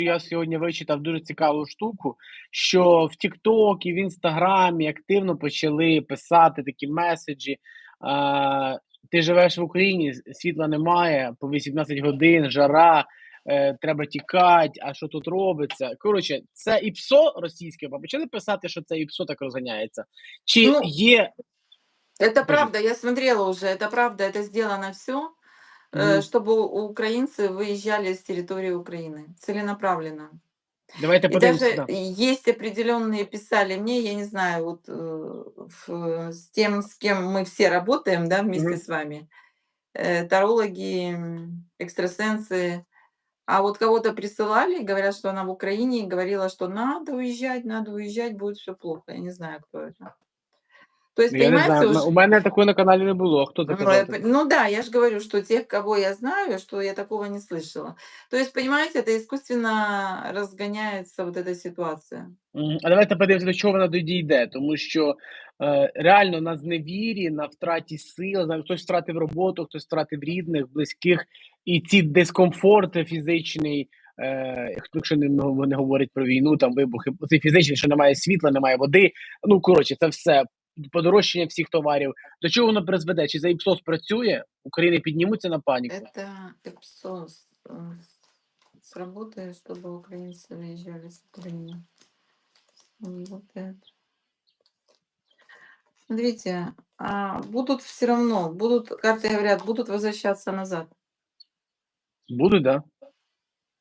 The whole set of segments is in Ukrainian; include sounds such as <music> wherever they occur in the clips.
Я сьогодні вичитав дуже цікаву штуку, що в TikTok і в Інстаграмі активно почали писати такі меседжі. А, ти живеш в Україні, світла немає, по 18 годин, жара, е, треба тікати, а що тут робиться? Коротше, це ІПСО російське, а почали писати, що це ІПСО так розганяється. Чи Ну, є Это правда, я смотрела уже, это правда, это сделано все, Мгм. чтобы украинцы выезжали с территории Украины целенаправленно. Давайте И даже да. есть определенные, писали мне, я не знаю, вот э, в- с тем, с кем мы все работаем, да, вместе Мгм. с вами, э, тарологи, экстрасенсы, а вот кого-то присылали, говорят, что она в Украине, говорила, что надо уезжать, надо уезжать, будет все плохо. Я не знаю, кто это. То есть, Я не понимаете, знаю, уж- у мене такого на каналі не було. Хто це ну, казав? я п- ну да, я же говорю, что тех, кого я знаю, что я такого не слышала. То есть, понимаете, это искусственно разгоняется вот эта ситуация. Мгм. А давайте подивимося, до чого вона тоді йде, тому що е, реально на зневірі, на втраті сил, на хтось втратив роботу, хтось втратив рідних, близьких, і ці дискомфорт фізичний, е, хто- якщо не, ну, не говорить про війну, там вибухи, цей фізичний, що немає світла, немає води. Ну коротше, це все подорожчання всіх товарів. До чого воно призведе? Чи за ІПСОС працює? України піднімуться на паніку? Это ИПСОС э, сработает, чтобы украинцы выезжали с Украины. Работает. Смотрите, а, будут все равно, будут, карты говорят, будут возвращаться назад. Будуть, да?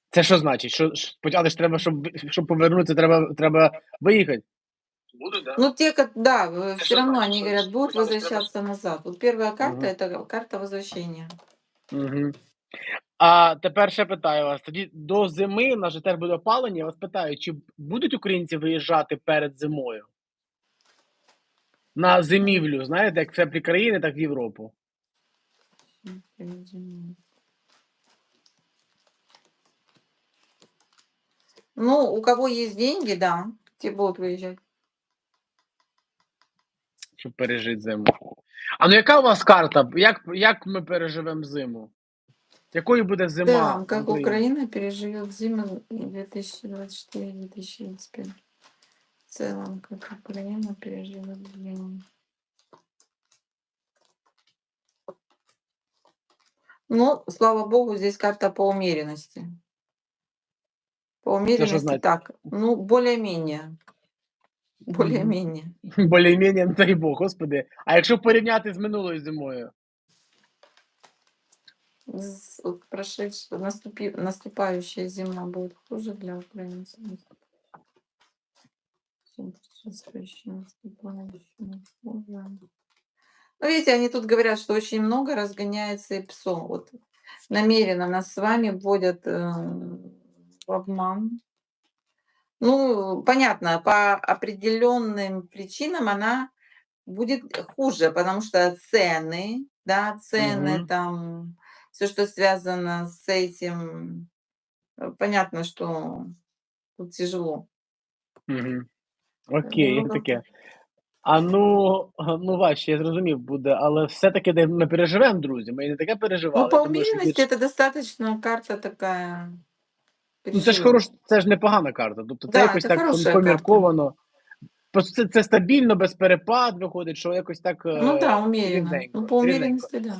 Це що значить? Що, що- але ж треба, щоб, щоб повернутися, треба, треба виїхати. Будуть, да? Ну, те, как, да, Это все что равно значит? они Что- говорят, что будут надо сделать? возвращаться назад. Вот первая карта Мгм. это карта возвращения. Угу. А тепер ще питаю вас: тоді до зими у нас же теж буде опалення. Я вас питаю, чи будуть українці виїжджати перед зимою? На зимівлю, знаєте, як в теплі країни, так в Європу. М, перед зимой. Ну, у кого есть деньги, да, те будут выезжать. Щоб пережити зиму. А ну яка у вас карта? Як, як ми переживемо зиму? Якою буде зима? Да, Україні? Украина переживет зиму 2024-2025. В целом, как Украина переживет зиму. Ну, слава богу, здесь карта по умеренности. По умеренности так. Ну, более-менее. Более-менее. <laughs> Более-менее, не дай Бог, господи. А якщо порівняти з минулою зимою? З- вот Прошедшая, наступи, наступающая зима будет хуже для украинцев. Чем предшествующая, наступающая хуже. Ну, видите, они тут говорят, что очень много разгоняется и псом. Вот намеренно нас с вами вводят э, в обман. Ну, понятно, по определенным причинам она будет хуже, потому что цены, да, цены Мгм. там, все, что связано с этим, э, понятно, что тут тяжело. Угу. Окей, Ну, таке. А ну, ну важче, я зрозумів, буде, але все-таки де ми переживемо, друзі. Ми не таке переживали. Ну, по я думаю, що умеренности більш- это достаточно карта такая. Ну, це ж хорош, це ж непогана карта. Тобто це Да, якось це так помірковано. Просто це, це стабільно, без перепад виходить, що якось так. Ну так, да, умеренно. Ну, по рівненько. так. да.